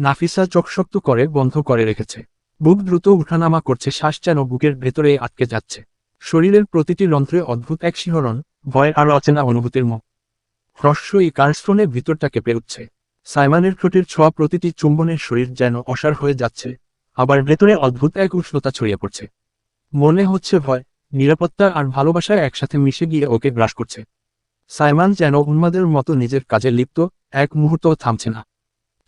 নাফিসা চোখ শক্ত করে বন্ধ করে রেখেছে। বুক দ্রুত উঠানামা করছে, শ্বাস যেন বুকের ভেতরে আটকে যাচ্ছে। শরীরের প্রতিটি রন্ধ্রে অদ্ভুত এক শিহরণ, ভয়ের আর অচেনা অনুভূতির মুখ। হ্রস্বই কার্স্টনের ভিতরটা কেঁপে উঠছে। সাইমানের ঠোঁটের ছোঁয়া প্রতিটি চুম্বনের শরীর যেন অসার হয়ে যাচ্ছে, আবার ভেতরে অদ্ভুত এক উষ্ণতা ছড়িয়ে পড়ছে। মনে হচ্ছে ভয়, নিরাপত্তা আর ভালোবাসা একসাথে মিশে গিয়ে ওকে গ্রাস করছে। সাইমান যেন উন্মাদের মতো নিজের কাজে লিপ্ত, এক মুহূর্তও থামছে না।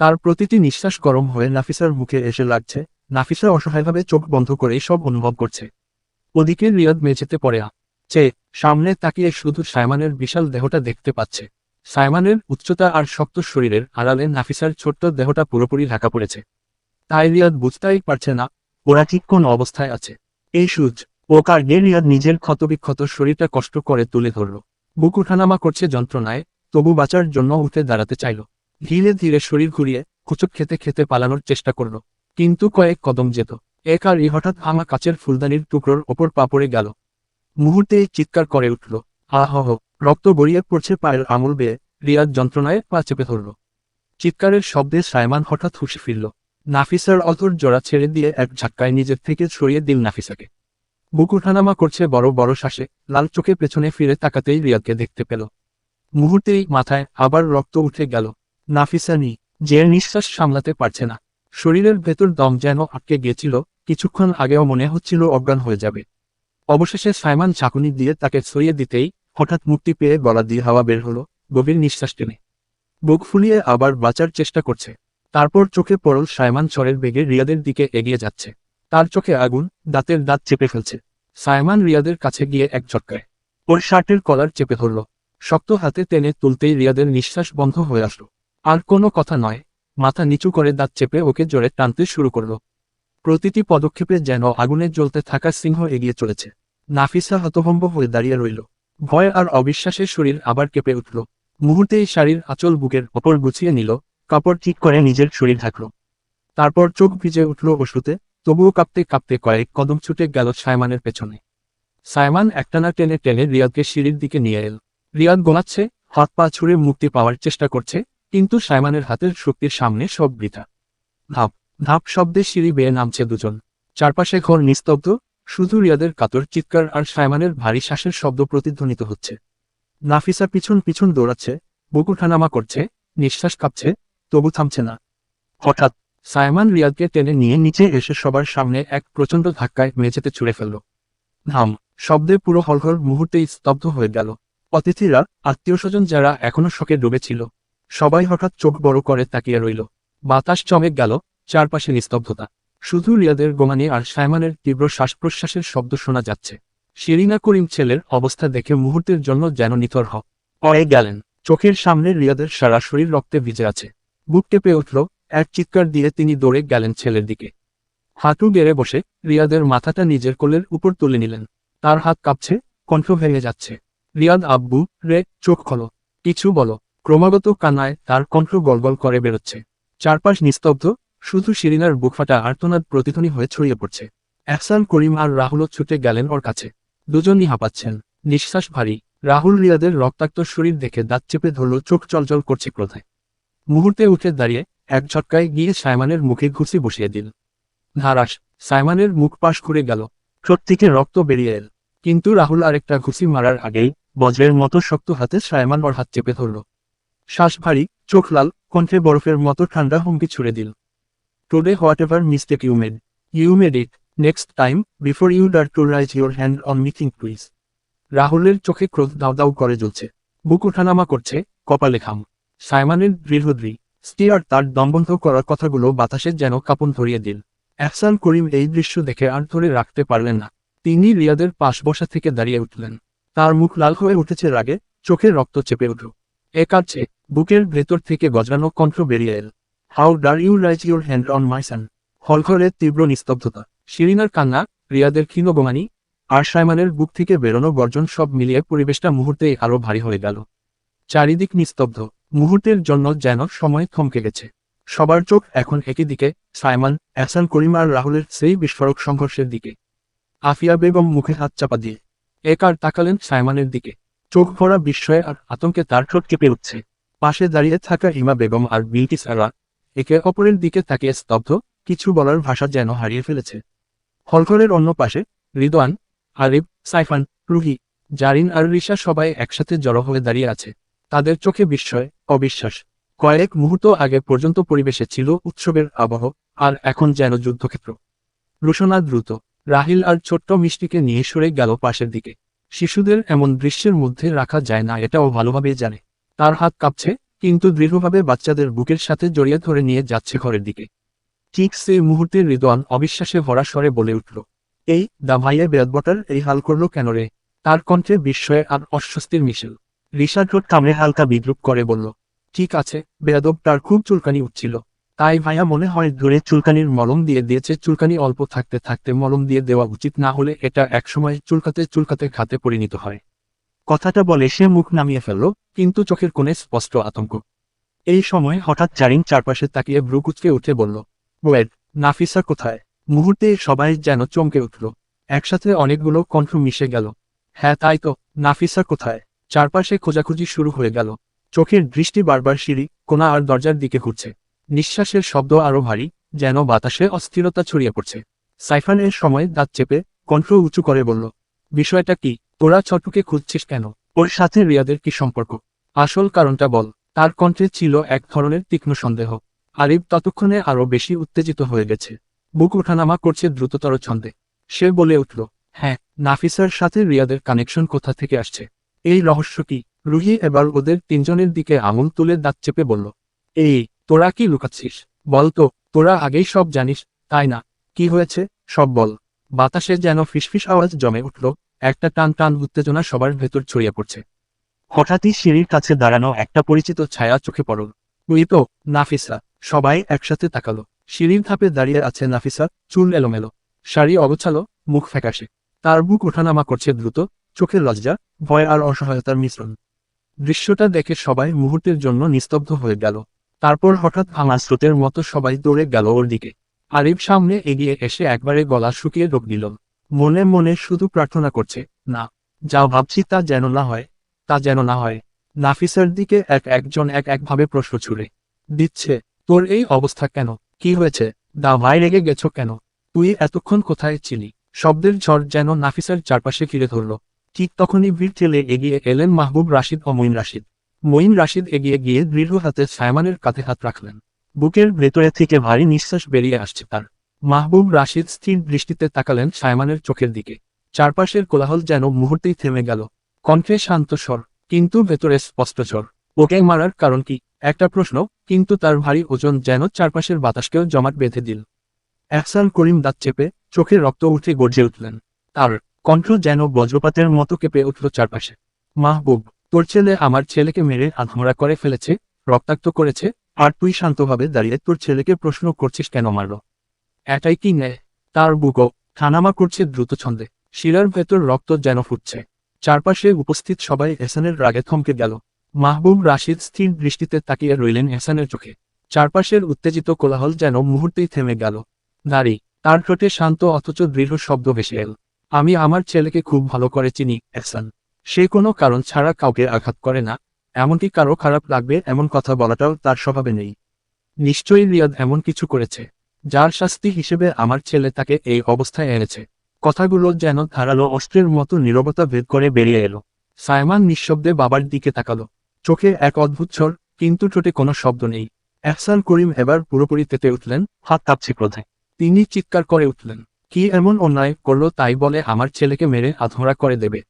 তার প্রতিটি নিঃশ্বাস গরম হয়ে নাফিসার মুখে এসে লাগছে। নাফিসা অসহায়ভাবে চোখ বন্ধ করে সব অনুভব করছে। ওদিকে রিয়াদ মেঝেতে পড়ে চে সামনে তাকিয়ে শুধু সাইমানের বিশাল দেহটা দেখতে পাচ্ছে। সাইমানের উচ্চতা আর শক্ত শরীরের আড়ালে নাফিসার ছোট্ট দেহটা পুরোপুরি ঢাকা পড়েছে। তাই রিয়াদ বুঝতেই পারছে না, ওরা ঠিক কোন অবস্থায় আছে। এই সুজ ও কার্ডে রিয়াদ নিজের ক্ষতবিক্ষত শরীরটা কষ্ট করে তুলে ধরল। বুক উঠানামা করছে যন্ত্রণায়, তবু বাঁচার জন্য উঠে দাঁড়াতে চাইল। ধীরে ধীরে শরীর ঘুরিয়ে কুচক খেতে খেতে পালানোর চেষ্টা করল। কিন্তু কয়েক কদম যেত। এক আর ই হঠাৎ ভাঙা কাচের ফুলদানির টুকরোর ওপর পা পড়ে গেল। মুহূর্তেই চিৎকার করে উঠল। আহ রক্ত গড়িয়ে পড়ছে পায়ের আঙুল বেয়ে। রিয়াদ যন্ত্রণায় পা চেপে ধরল। চিৎকারের শব্দে সাইমান হঠাৎ হুশে ফিরল। নাফিসার অথর জোড়া ছেড়ে দিয়ে এক ঝাক্কায় নিজের থেকে সরিয়ে দিল নাফিসাকে। বুক উঠানামা করছে বড় বড় শ্বাসে। লাল চোখে পেছনে ফিরে তাকাতেই রিয়াদকে দেখতে পেল। মুহূর্তেই মাথায় আবার রক্ত উঠে গেল। নাফিসা নি যে নিঃশ্বাস সামলাতে পারছে না। শরীরের ভেতর দম যেন আটকে গিয়েছিল, কিছুক্ষণ আগেও মনে হচ্ছিল অজ্ঞান হয়ে যাবে। অবশেষে সাইমান ঝাঁকুনি দিয়ে তাকে সরিয়ে দিতেই হঠাৎ মুক্তি পেয়ে গলা দিয়ে হাওয়া বের হলো, গভীর নিঃশ্বাস টেনে। বুক ফুলিয়ে আবার বাঁচার চেষ্টা করছে। তারপর চোখে পড়ল সাইমান চরের বেগে রিয়াদের দিকে এগিয়ে যাচ্ছে। তার চোখে আগুন, দাঁতের দাঁত চেপে ফেলছে। সাইমান রিয়াদের কাছে গিয়ে এক ঝটকায় ওর শার্টের কলার চেপে ধরল। শক্ত হাতে টেনে তুলতেই রিয়াদের নিঃশ্বাস বন্ধ হয়ে আসলো। আর কোনো কথা নয়। মাথা নিচু করে দাঁত চেপে ওকে জোরে টানতে শুরু করল। প্রতিটি পদক্ষেপে যেন আগুনে জ্বলতে থাকা সিংহ এগিয়ে চলেছে। নাফিসা হতভম্ব হয়ে দাঁড়িয়ে রইল। ভয় আর অবিশ্বাসের শরীর আবার কেঁপে উঠল। মুহূর্তেই শাড়ির আঁচল বুকের ওপর গুছিয়ে নিল, কাপড় ঠিক করে নিজের শরীর ঢাকল। তারপর চোখ ভিজে উঠল ওষুধে, তবুও কাঁপতে কাঁপতে কয়েক কদম ছুটে গেল সায়মানের পেছনে। সাইমান একটানা টেনে টেনে রিয়াদকে সিঁড়ির দিকে নিয়ে এল। রিয়াদ গোনাচ্ছে হাত পা ছুঁড়ে মুক্তি পাওয়ার চেষ্টা করছে কিন্তু সাইমানের হাতের শক্তির সামনে সব বৃথা। ধাপ ধাপ শব্দে সিঁড়ি বেয়ে নামছে দুজন। চারপাশে ঘর নিস্তব্ধ, শুধু রিয়াদের কাতর চিৎকার আর সাইমানের ভারী শ্বাসের শব্দ প্রতিধ্বনিত হচ্ছে। নাফিসা পিছন পিছন দৌড়াচ্ছে বুক উঠানামা করছে, নিঃশ্বাস কাঁপছে, তবু থামছে না। হঠাৎ, সাইমান রিয়াদকে টেনে নিয়ে নিচে এসে সবার সামনে এক প্রচণ্ড ধাক্কায় মেঝেতে ছুঁড়ে ফেলল। ধাম, শব্দে পুরো হলঘর মুহূর্তেই স্তব্ধ হয়ে গেল। অতিথিরা, আত্মীয় স্বজন যারা এখনও শোকে ডুবেছিল সবাই হঠাৎ চোখ বড় করে তাকিয়ে রইল। বাতাস চমেক গেল, চারপাশে নিস্তব্ধতা। শুধু রিয়াদের গোমানি আর সাইমানের তীব্র শ্বাস প্রশ্বাসের শব্দ শোনা যাচ্ছে। শিরিনা করিম ছেলের অবস্থা দেখে মুহূর্তের জন্য যেন নিথর হ হয়ে গেলেন। চোখের সামনে রিয়াদের সারা শরীর রক্তে ভিজে আছে। বুক টেপে উঠল, এক চিৎকার দিয়ে তিনি দৌড়ে গেলেন ছেলের দিকে। হাঁটু গেড়ে বসে রিয়াদের মাথাটা নিজের কোলের উপর তুলে নিলেন। তার হাত কাঁপছে, কণ্ঠ ভেঙে যাচ্ছে। রিয়াদ আব্বু, রে, চোখ খলো। কিছু বলো। ক্রমাগত কান্নায় তার কণ্ঠ গলগল করে বেরোচ্ছে। চারপাশ নিস্তব্ধ, শুধু শিরিনার বুকফাটা আর্তনাদ প্রতিধ্বনি হয়ে ছড়িয়ে পড়ছে। এহসান করিম আর রাহুলও ছুটে গেলেন ওর কাছে। দুজনই হাঁপাচ্ছেন নিঃশ্বাস ভারী। রাহুল রিয়াদের রক্তাক্ত শরীর দেখে দাঁত চেপে ধরল, চোখ চলচল করছে ক্রোধায়। মুহূর্তে উঠে দাঁড়িয়ে এক ঝটকায় গিয়ে সাইমানের মুখে ঘুষি বসিয়ে দিল। ধারাস, সাইমানের মুখ পাশ ঘুরে গেল। ঠোঁট থেকে রক্ত বেরিয়ে এল। কিন্তু রাহুল আরেকটা ঘুষি মারার আগেই বজ্রের মতো শক্ত হাতে সাইমান ওর হাত চেপে ধরল। শ্বাস ভারী, চোখ লাল, কণ্ঠে বরফের মতো ঠান্ডা হুমকি ছুড়ে দিল। Today whatever mistake you made you made it next time before you dare to raise your hand on মিথিং please রাহুলের চোখে ক্রোধ দাউ দাউ করে জ্বলছে। বুক ওঠানামা করছে, কপালে খাম সাইমানের দৃঢ়দ্রি স্টিয়ার তার দমবন্ধ করার কথাগুলো বাতাসে যেন কাপন ধরিয়ে দিল। এহসান করিম এই দৃশ্য দেখে আর ধরে রাখতে পারলেন না। তিনি রিয়াদের পাশ বসা থেকে দাঁড়িয়ে উঠলেন। তার মুখ লাল হয়ে উঠেছে রাগে, চোখে রক্ত চেপে উঠল। এ কাছে বুকের ভেতর থেকে গজরানো কণ্ঠ বেরিয়ে এল। How dare you raise your hand on my son হলঘরের তীব্র নিস্তব্ধতা। শিরিনার কান্না, রিয়াদের ক্ষীণ গোমানি আর সাইমানের বুক থেকে বেরোনো গর্জন সব মিলিয়ে পরিবেশটা মুহূর্তেই আরও ভারী হয়ে গেল। চারিদিক নিস্তব্ধ। মুহূর্তের জন্য যেন সময় থমকে গেছে। সবার চোখ এখন একই দিকে, সাইমান, এহসান করিম আর রাহুলের সেই বিস্ফোরক সংঘর্ষের দিকে। আফিয়া বেগম মুখে হাত চাপা দিয়ে। একার তাকালেন সাইমানের দিকে। চোখ ভরা বিস্ময়ে আর আতঙ্কে তার ঠোঁট কেঁপে উঠছে। পাশে দাঁড়িয়ে থাকা ইমা বেগম আর বিলটি সারা একে অপরের দিকে তাকিয়ে স্তব্ধ, কিছু বলার ভাষা যেন হারিয়ে ফেলেছে। হলঘরের অন্য পাশে রিদওয়ান, আরিফ, সাইফান, রুহি, জারিন আর রিশা সবাই একসাথে জড়ো হয়ে দাঁড়িয়ে আছে। তাদের চোখে বিস্ময়, অবিশ্বাস। কয়েক মুহূর্ত আগে পর্যন্ত পরিবেশে ছিল উৎসবের আবহ, আর এখন যেন যুদ্ধক্ষেত্র। রুশনা দ্রুত, রাহিল আর ছোট্ট মিষ্টিকে নিয়ে সরে গেল পাশের দিকে। শিশুদের এমন দৃশ্যের মধ্যে রাখা যায় না, এটাও ভালোভাবে জানে। তার হাত কাঁপছে, কিন্তু দৃঢ়ভাবে বাচ্চাদের বুকের সাথে জড়িয়ে ধরে নিয়ে যাচ্ছে ঘরের দিকে। ঠিক সেই মুহূর্তে রিদওয়ান অবিশ্বাসে ভরা স্বরে বলে উঠল, এই, দা ভাইয়া বেদবটার এই হাল করল কেন রে? তার কণ্ঠে বিস্ময়ে আর অস্বস্তির মিশেল। রিশাদ রোড কামড়ে হালকা বিদ্রুপ করে বলল, ঠিক আছে, বেয়াদব তার খুব চুলকানি উঠছিল। তাই ভাইয়া মনে হয় ধরে চুলকানির মলম দিয়ে দিয়েছে, চুলকানি অল্প থাকতে থাকতে মলম দিয়ে দেওয়া উচিত না হলে এটা একসময় চুলকাতে চুলকাতে খাতে পরিণত হয়। কথাটা বলে সে মুখ নামিয়ে ফেলল, কিন্তু চোখের কোণে স্পষ্ট আতঙ্ক। এই সময় হঠাৎ জারিন চারপাশে তাকিয়ে ব্রুকুচকে উঠে বলল, ওয়েড, নাফিসা কোথায়? মুহূর্তে সবাই যেন চমকে উঠল। একসাথে অনেকগুলো কণ্ঠ মিশে গেল। হ্যাঁ তাই তো, নাফিসা কোথায়? চারপাশে খোঁজাখুঁজি শুরু হয়ে গেল। চোখের দৃষ্টি বারবার সিঁড়ি কোনা আর দরজার দিকে ঘুরছে। নিঃশ্বাসের শব্দ আরও ভারী, যেন বাতাসে অস্থিরতা ছড়িয়ে পড়ছে। সাইফানের সময় দাঁত চেপে কণ্ঠ উঁচু করে বলল, বিষয়টা কি? তোরা ছটুকে খুঁজছিস কেন? ওর সাথে রিয়াদের কি সম্পর্ক? আসল কারণটা বল। তার কণ্ঠে ছিল এক ধরনের তীক্ষ্ণ সন্দেহ। আরিফ ততক্ষণে আরও বেশি উত্তেজিত হয়ে গেছে। বুক ওঠানামা করছে দ্রুততর ছন্দে। সে বলে উঠল হ্যাঁ নাফিসার সাথে রিয়াদের কানেকশন কোথা থেকে আসছে? এই রহস্য কি? রুহি এবার ওদের তিনজনের দিকে আঙুল তুলে দাঁত চেপে বলল, এই, তোরা কি লুকাচ্ছিস? বল তো, তোরা আগেই সব জানিস, তাই না? কি হয়েছে? সব বল। বাতাসে যেন ফিসফিস আওয়াজ জমে উঠল একটা টান টান উত্তেজনা সবার ভেতর ছড়িয়ে পড়ছে। হঠাৎই সিঁড়ির কাছে দাঁড়ানো একটা পরিচিত ছায়া চোখে পড়ল। তুই তো নাফিসা। সবাই একসাথে তাকালো। সিঁড়ির ধাপে দাঁড়িয়ে আছে নাফিসা চুল এলোমেলো। শাড়ি অগোছালো মুখ ফ্যাকাশে। তার বুক ওঠানামা করছে দ্রুত চোখের লজ্জা ভয় আর অসহায়তার মিশ্রণ। দৃশ্যটা দেখে সবাই মুহূর্তের জন্য নিস্তব্ধ হয়ে গেল। তারপর হঠাৎ ভাঙা স্রোতের মতো সবাই দৌড়ে গেল ওর দিকে। আরিফ সামনে এগিয়ে এসে একবারে গলা শুকিয়ে রোগ দিল। মনে মনে শুধু প্রার্থনা করছে, না যা ভাবছি তা যেন না হয়, তা যেন না হয়। নাফিসার দিকে এক একজন এক একভাবে প্রশ্ন ছুড়ে, দিচ্ছে, তোর এই অবস্থা কেন? কি হয়েছে? দা ভাই রেগে গেছ কেন? তুই এতক্ষণ কোথায় ছিলি? শব্দের ঝড় যেন নাফিসার চারপাশে ঘিরে ধরল। ঠিক তখনই ভিড় ঠেলে এগিয়ে এলেন মাহবুব রাশিদ ও মঈন রাশিদ। মঈন রাশিদ এগিয়ে গিয়ে দৃঢ় হাতে সায়মানের কাঁধে হাত রাখলেন। বুকের ভেতরে থেকে ভারী নিঃশ্বাস বেরিয়ে আসছে তার। মাহবুব রাশিদ স্থির দৃষ্টিতে তাকালেন সায়মানের চোখের দিকে। চারপাশের কোলাহল যেন মুহূর্তেই থেমে গেল। কণ্ঠে শান্ত স্বর, কিন্তু ভেতরে স্পষ্ট স্বর। ওকে মারার কারণ কি? একটা প্রশ্ন, কিন্তু তার ভারী ওজন যেন চারপাশের বাতাসকেও জমাট বেঁধে দিল। এহসান করিম দাঁত চেপে চোখে রক্ত উঠে গর্জে উঠলেন। তার কণ্ঠ যেন বজ্রপাতের মতো কেঁপে উঠল চারপাশে। মাহবুব, তোর ছেলে আমার ছেলেকে মেরে আধমরা করে ফেলেছে, রক্তাক্ত করেছে, আর তুই শান্তভাবে দাঁড়িয়ে তোর ছেলেকে প্রশ্ন করছিস কেন মারল? এটাই কি নেয় তার বুকও ঠানামা করছে দ্রুত ছন্দে। শিরার ভেতর রক্ত যেন ফুটছে। চারপাশে উপস্থিত সবাই এহসানের রাগে থমকে গেল। মাহবুব রাশিদ স্থির দৃষ্টিতে তাকিয়ে রইলেন এহসানের চোখে। চারপাশের উত্তেজিত কোলাহল যেন মুহূর্তেই থেমে গেল। নারী তার ঠোঁটে শান্ত অথচ দৃঢ় শব্দ ভেসে এল। আমি আমার ছেলেকে খুব ভালো করে চিনি, এহসান। সে কোনো কারণ ছাড়া কাউকে আঘাত করে না। এমনকি কারও খারাপ লাগবে এমন কথা বলাটাও তার স্বভাবে নেই। নিশ্চয়ই রিয়াদ এমন কিছু করেছে। যার শাস্তি হিসেবে আমার ছেলে তাকে এই অবস্থায় এনেছে। কথাগুলো যেন ধারালো অস্ত্রের মতো নীরবতা ভেদ করে বেরিয়ে এলো। সায়মান নিঃশব্দে বাবার দিকে তাকালো। চোখে এক অদ্ভুত স্বর কিন্তু ঠোঁটে কোনো শব্দ নেই। এহসান করিম এবার পুরোপুরি তেতে উঠলেন, হাত কাঁপছে ক্রোধে। তিনি চিৎকার করে উঠলেন, কি এমন অন্যায় করল তাই বলে আমার ছেলেকে মেরে আধমরা করে দেবে?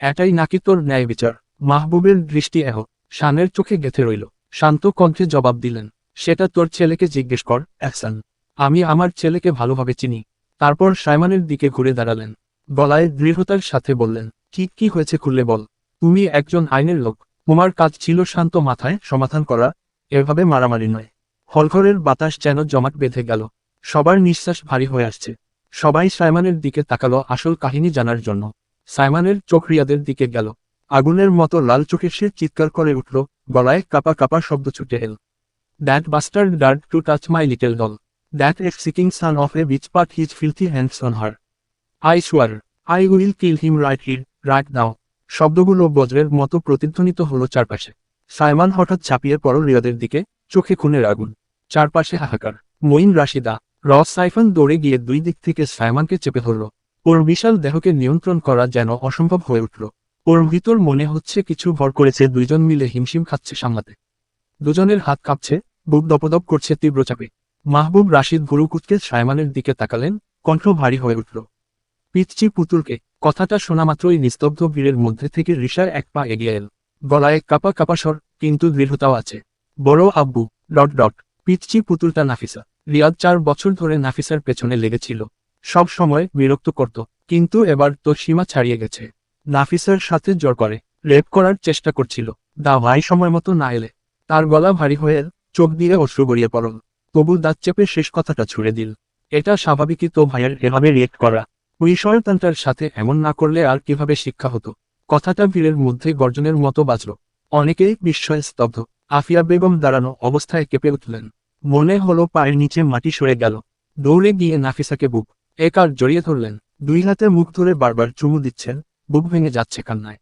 এটাই নাকি তোর ন্যায় বিচার? মাহবুবের দৃষ্টি এহ, শানের চোখে গেথে রইল। শান্ত কণ্ঠে জবাব দিলেন, সেটা তোর ছেলেকে জিজ্ঞেস কর, এহসান। আমি আমার ছেলেকে ভালোভাবে চিনি। তারপর সাইমানের দিকে ঘুরে দাঁড়ালেন। গলায় দৃঢ়তার সাথে বললেন, কি কি হয়েছে খুললে বল। তুমি একজন আইনের লোক। তোমার কাজ ছিল শান্ত মাথায় সমাধান করা, এভাবে মারামারি নয়। হলঘরের বাতাস যেন জমাট বেঁধে গেল। সবার নিঃশ্বাস ভারী হয়ে আসছে। সবাই সাইমানের দিকে তাকালো আসল কাহিনী জানার জন্য। সাইমানের চোখ রিয়াদের দিকে গেল। আগুনের মতো লাল চোখে সে চিৎকার করে উঠল, গলায় কাপা কাপা শব্দ ছুটে এল। That bastard dared to touch my little doll. That effing son of a bitch put his filthy hands on her I swear I will kill him right here right now শব্দগুলো বজ্রের মতো প্রতিধ্বনিত হলো চারপাশে। সাইমান হঠাৎ চাপিয়ে পড়ল রিয়াদের দিকে, চোখে খুনের আগুন। চারপাশে হাহাকার। মঈন রাশিদা, রস সাইফান দৌড়ে গিয়ে দুই দিক থেকে সাইমানকে চেপে ধরল। ওর বিশাল দেহকে নিয়ন্ত্রণ করা যেন অসম্ভব হয়ে উঠল। ওর ভিতর মনে হচ্ছে কিছু ভর করেছে, দুইজন মিলে হিমশিম খাচ্ছে সামলাতে। দুজনের হাত কাঁপছে, বুক দপদপ করছে তীব্র চাপে। মাহবুব রাশিদ ভুরুকুতকে সাইমানের দিকে তাকালেন, কণ্ঠ ভারী হয়ে উঠল। পিচ্চি পুতুলকে, কথাটা শোনা মাত্রই নিস্তব্ধ ভিড়ের মধ্যে থেকে রিসার এক পা এগিয়ে এল। গলায় কাপা কাপা স্বর, কিন্তু দৃঢ়তাও আছে। বড় আব্বু, ডট ডট, পিচ্চি পুতুলটা নাফিসা। রিয়াদ চার বছর ধরে নাফিসার পেছনে লেগেছিল। সব সময় বিরক্ত করত, কিন্তু এবার তো সীমা ছাড়িয়ে গেছে। নাফিসার সাথে জোর করে, রেপ করার চেষ্টা করছিল। দা ভাই সময় মতো না এলে, তার গলা ভারী হয়ে চোখ দিয়ে অশ্রু গড়িয়ে পড়ল। তবু দাঁত চেপে শেষ কথাটা ছুড়ে দিল। এটা স্বাভাবিকই তো ভাইয়ের এভাবে রিয়েক্ট করা। ওই শয়তানটার সাথে এমন না করলে আর কীভাবে শিক্ষা হতো? কথাটা ভিড়ের মধ্যে গর্জনের মতো বাজল। অনেকেই বিস্ময়ে স্তব্ধ। আফিয়া বেগম দাঁড়ানো অবস্থায় কেঁপে উঠলেন। মনে হলো পায়ের নিচে মাটি সরে গেল। দৌড়ে গিয়ে নাফিসাকে বুক এক আর জড়িয়ে ধরলেন? দুই হাতে মুখ ধরে বারবার চুমু দিচ্ছেন, বুক ভেঙে যাচ্ছে কান্নায়।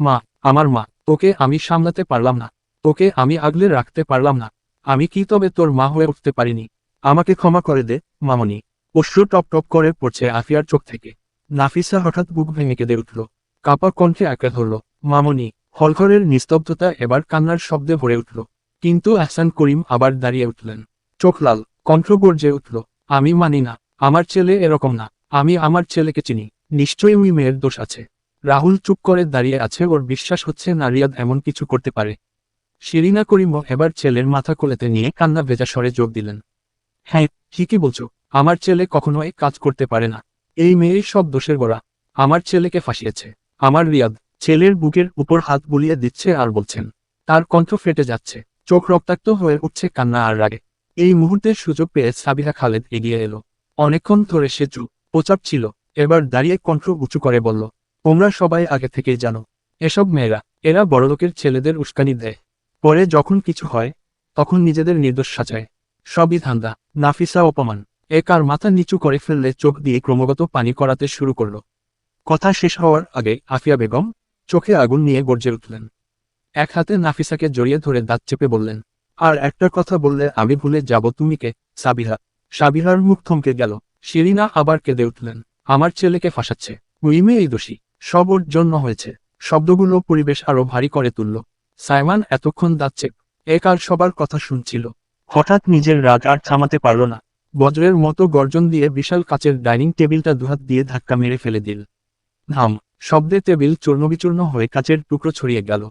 মা, আমার মা, তোকে আমি সামলাতে পারলাম না। তোকে আমি আগলে রাখতে পারলাম না। আমি কি তবে তোর মা হয়ে উঠতে পারিনি? আমাকে ক্ষমা করে দে, মামনি। অশ্রু টপ টপ করে পড়ছে আফিয়ার চোখ থেকে। নাফিসা হঠাৎ বুক ভেঙে কেঁদে উঠল। কাপা কণ্ঠে আঁকড়ে ধরল, মামনি, হলঘরের নিস্তব্ধতা এবার কান্নার শব্দে ভরে উঠল। কিন্তু আহসান করিম আবার দাঁড়িয়ে উঠলেন। চোখ লাল, কণ্ঠ গর্জে উঠল, আমি মানি না, আমার ছেলে এরকম না, আমি আমার ছেলেকে চিনি, নিশ্চয়ই ওই মেয়ের দোষ আছে। রাহুল চুপ করে দাঁড়িয়ে আছে, ওর বিশ্বাস হচ্ছে না রিয়াদ এমন কিছু করতে পারে। শিরিনা করিমও এবার ছেলের মাথা কোলেতে নিয়ে কান্না ভেজা স্বরে যোগ দিলেন। হ্যাঁ ঠিকই বলছো। আমার ছেলে কখনো এই কাজ করতে পারে না। এই মেয়ের সব দোষের গোড়া আমার ছেলেকে ফাঁসিয়েছে। আমার রিয়াদ ছেলের বুকের উপর হাত বুলিয়ে দিচ্ছে আর বলছেন, তার কণ্ঠ ফেটে যাচ্ছে। চোখ রক্তাক্ত হয়ে উঠছে কান্না আর রাগে। এই মুহূর্তের সুযোগ পেয়ে সাবিহা খালেদ এগিয়ে এলো। অনেকক্ষণ ধরে সে চুপ পোচাপ ছিল। এবার দাঁড়িয়ে কণ্ঠ উঁচু করে বলল, তোমরা সবাই আগে থেকেই জানো, এসব মেয়েরা, এরা বড়লোকের ছেলেদের উস্কানি দেয়। পরে যখন কিছু হয়, তখন নিজেদের নির্দোষ সাজায়। সবই ধান্দা, নাফিসা অপমান। এক আর মাথা নিচু করে ফেললে চোখ দিয়ে ক্রমাগত পানি করাতে শুরু করল। কথা শেষ হওয়ার আগে আফিয়া বেগম চোখে আগুন নিয়ে গর্জে উঠলেন। এক হাতে নাফিসাকে জড়িয়ে ধরে দাঁত চেপে বললেন, আর একটা কথা বললে আমি ভুলে যাব, তুমি কে? সাবিহা। সাবিহার মুখ থমকে গেল। শিরিনা আবার কেঁদে উঠলেন, আমার ছেলেকে ফাঁসাচ্ছে। ওই এই দোষী। সব ওর জন্য হয়েছে। শব্দগুলো পরিবেশ আরও ভারী করে তুলল। সাইমান এতক্ষণ দাচ্ছে এক আর সবার কথা শুনছিল? হঠাৎ নিজের রাগ আর থামাতে পারল না। বজ্রের মতো গর্জন দিয়ে বিশাল কাচের ডাইনিং টেবিলটা দুহাত দিয়ে ধাক্কা মেরে ফেলে দিল। ধাম শব্দে টেবিল চূর্ণবিচূর্ণ হয়ে কাচের টুকরো ছড়িয়ে গেল।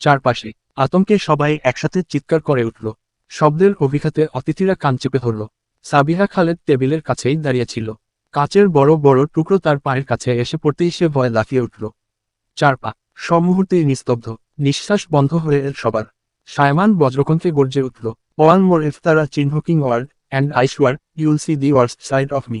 চারপাশে আতঙ্কে সবাই একসাথে চিৎকার করে উঠল। শব্দের অভিঘাতে অতিথিরা কান চেপে ধরল। সাবিহা খালেদ টেবিলের কাছেই দাঁড়িয়েছিল কাচের বড় বড় টুকরো তার পায়ের কাছে এসে পড়তেই সে ভয় লাফিয়ে উঠল। চার পা মুহূর্তেই নিস্তব্ধ। নিঃশ্বাস বন্ধ হয়ে এল সবার। সায়মান বজ্রকণ্ঠে গর্জে উঠল, ওয়ান মোর ইফ তারা চিহ্নকিং word and I swear you'll see the worst side of me.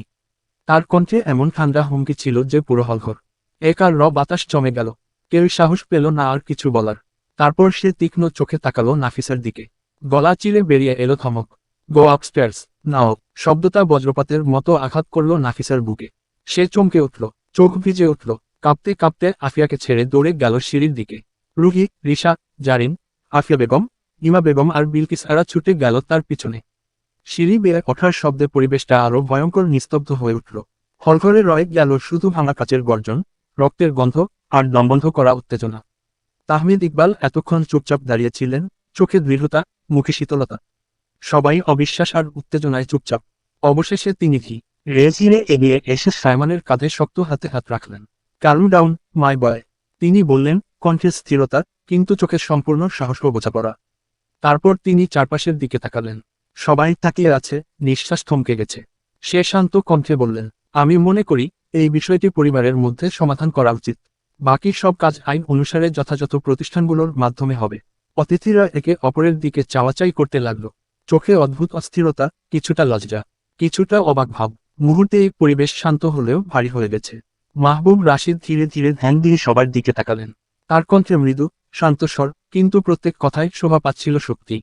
তার কণ্ঠে এমন ঠান্ডা হুমকি ছিল যে পুরো হলঘর এক আর র বাতাস জমে গেল, কেউ সাহস পেল না আর কিছু বলার। তারপর সে তীক্ষ্ণ চোখে তাকালো নাফিসার দিকে। গলা চিরে বেরিয়ে এলো ধমক, গো আপস্টেয়ার্স, নাও, শব্দটা বজ্রপাতের মতো আঘাত করল নাফিসার বুকে। সে চমকে উঠল, চোখ ভিজে উঠল, কাঁপতে কাঁপতে আফিয়াকে ছেড়ে দৌড়ে গেল সিঁড়ির দিকে। রুহি, রিশা, জারিন, আফিয়া বেগম, ইমা বেগম আর বিলকিস আরা ছুটে গেল তার পিছনে। সিঁড়ি বেয়ে ওঠার শব্দে পরিবেশটা আরও ভয়ঙ্কর নিস্তব্ধ হয়ে উঠল। হলঘরে রয়ে গেল শুধু ভাঙা কাচের গর্জন, রক্তের গন্ধ আর দমবন্ধ করা উত্তেজনা। তাহমিদ ইকবাল এতক্ষণ চুপচাপ দাঁড়িয়েছিলেন, চোখে দৃঢ়তা, মুখে শীতলতা। সবাই অবিশ্বাস আর উত্তেজনায় চুপচাপ। অবশেষে তিনি কি? রেজিনে এগিয়ে এসে সাইমানের কাঁধে শক্ত হাতে হাত রাখলেন। Calm down, my boy. তিনি বললেন কণ্ঠে স্থিরতা, কিন্তু চোখে সম্পূর্ণ সাহস ও বোঝাপড়া। তারপর তিনি চারপাশের দিকে তাকালেন। সবাই তাকিয়ে আছে, নিঃশ্বাস থমকে গেছে। সে শান্ত কণ্ঠে বললেন, আমি মনে করি এই বিষয়টি পরিবারের মধ্যে সমাধান করা উচিত। বাকি সব কাজ আইন অনুসারে যথাযথ প্রতিষ্ঠানগুলোর মাধ্যমে হবে। অতিথিরা একে অপরের দিকে চাওয়াচাই করতে লাগল। চোখে অদ্ভুত অস্থিরতা, কিছুটা লজ্জা, কিছুটা অবাক ভাব। মুহূর্তে এই পরিবেশ শান্ত হলেও ভারী হয়ে গেছে। মাহবুব রাশিদ ধীরে ধীরে ধ্যান দিয়ে সবার দিকে তাকালেন। তার কণ্ঠে মৃদু শান্তস্বর কিন্তু প্রত্যেক কথায় শোভা পাচ্ছিল শক্তি।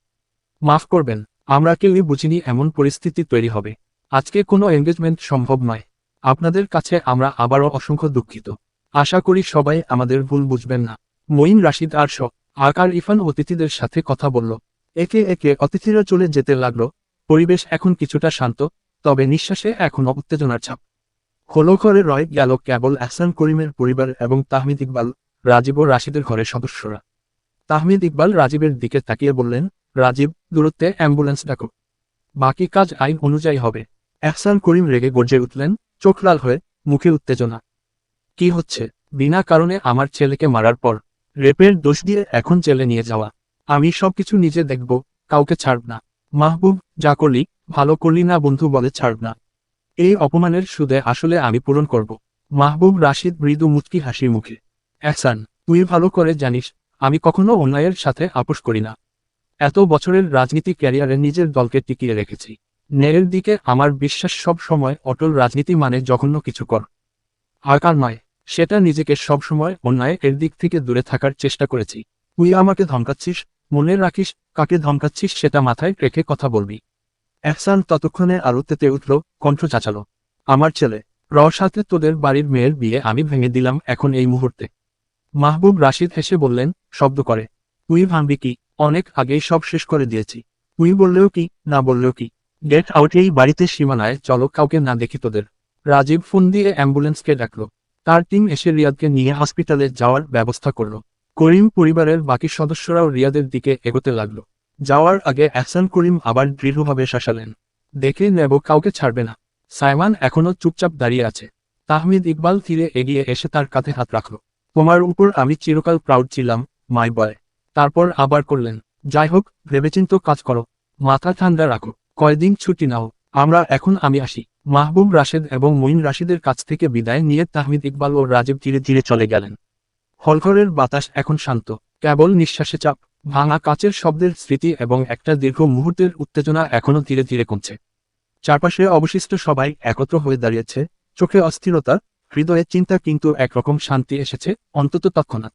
মাফ করবেন, আমরা কেউই বুঝিনি এমন পরিস্থিতি তৈরি হবে। আজকে কোনো এঙ্গেজমেন্ট সম্ভব নয়। আপনাদের কাছে আমরা আবারও অসংখ্য দুঃখিত। আশা করি সবাই আমাদের ভুল বুঝবেন না। মঈন রাশিদ আর শ আকার ইফান অতিথিদের সাথে কথা বলল। একে একে অতিথিরা চলে যেতে লাগল। পরিবেশ এখন কিছুটা শান্ত, তবে নিঃশ্বাসে এখনও উত্তেজনার ছাপ। হলো ঘরে রয় গেল কেবল এহসান করিমের পরিবার এবং তাহমিদ ইকবাল। রাজীব ও রাশিদের ঘরের সদস্যরা। তাহমিদ ইকবাল রাজীবের দিকে তাকিয়ে বললেন, রাজীব, দূরত্বে অ্যাম্বুলেন্স ডাকো। বাকি কাজ আইন অনুযায়ী হবে। এহসান করিম রেগে গর্জে উঠলেন, চোখ লাল হয়ে, মুখে উত্তেজনা। কি হচ্ছে? বিনা কারণে আমার ছেলেকে মারার পর রেপের দোষ দিয়ে এখন জেলে নিয়ে যাওয়া। আমি সবকিছু নিজে দেখব, কাউকে ছাড়ব না। মাহবুব, যা করলি, ভালো করলি না বন্ধু বলে ছাড়ব না। এই অপমানের সুদে আসলে আমি পূরণ করব। মাহবুব রাশিদ মৃদু মুচকি হাসি মুখে। এহসান তুই ভালো করে জানিস, আমি কখনো অন্যায়ের সাথে আপোষ করি না। এত বছরের রাজনীতি ক্যারিয়ারে নিজের দলকে টিকিয়ে রেখেছি। ন্যায়ের দিকে আমার বিশ্বাস সব সময় অটল রাজনীতি মানে জঘন্য কিছু কর। আকার নয়, সেটা নিজেকে সব সময় অন্যায় এর দিক থেকে দূরে থাকার চেষ্টা করেছি। তুই আমাকে ধমকাচ্ছিস, মনে রাখিস, কাকে ধমকাচ্ছিস সেটা মাথায় রেখে কথা বলবি। এহসান ততক্ষণে আরও তেতে উঠল, কণ্ঠ চাচালো। আমার ছেলে রর সাথে তোদের বাড়ির মেয়ের বিয়ে আমি ভেঙে দিলাম এখন এই মুহূর্তে। মাহবুব রাশিদ হেসে বললেন, শব্দ করে। তুই ভাববি কি? অনেক আগেই সব শেষ করে দিয়েছি। তুই বললেও কি, না বললেও কি? গেট আউট এই বাড়িতে সীমানায়, চলো কাউকে না দেখি তোদের। রাজীব ফোন দিয়ে অ্যাম্বুলেন্সকে ডাকল। তার টিম এসে রিয়াদকে নিয়ে হসপিটালে যাওয়ার ব্যবস্থা করল। করিম পরিবারের বাকি সদস্যরাও রিয়াদের দিকে এগোতে লাগল। যাওয়ার আগে এহসান করিম আবার দৃঢ়ভাবে শাসালেন। দেখে নেব কাউকে ছাড়বে না। সাইমান এখনও চুপচাপ দাঁড়িয়ে আছে। তাহমিদ ইকবাল তীরে এগিয়ে এসে তার কাঁধে হাত রাখল। তোমার উপর আমি চিরকাল প্রাউড ছিলাম মাই বয় তারপর আবার করলেন। যাই হোক ভেবেচিন্ত কাজ করো। মাথা ঠান্ডা রাখো। কয়দিন ছুটি নাও। আমরা এখন আমি আসি। মাহবুব রাশেদ এবং মঈন রাশিদের কাছ থেকে বিদায় নিয়ে তাহমিদ ইকবাল ও রাজীব ধীরে ধীরে চলে গেলেন। হলঘরের বাতাস এখন শান্ত। কেবল নিঃশ্বাসে চাপ। ভাঙা কাচের শব্দের স্মৃতি এবং একটা দীর্ঘ মুহূর্তের উত্তেজনা এখনও ধীরে ধীরে কমছে। চারপাশে অবশিষ্ট সবাই একত্র হয়ে দাঁড়িয়েছে। চোখে অস্থিরতা হৃদয়ে চিন্তা কিন্তু একরকম শান্তি এসেছে অন্তত তৎক্ষণাৎ।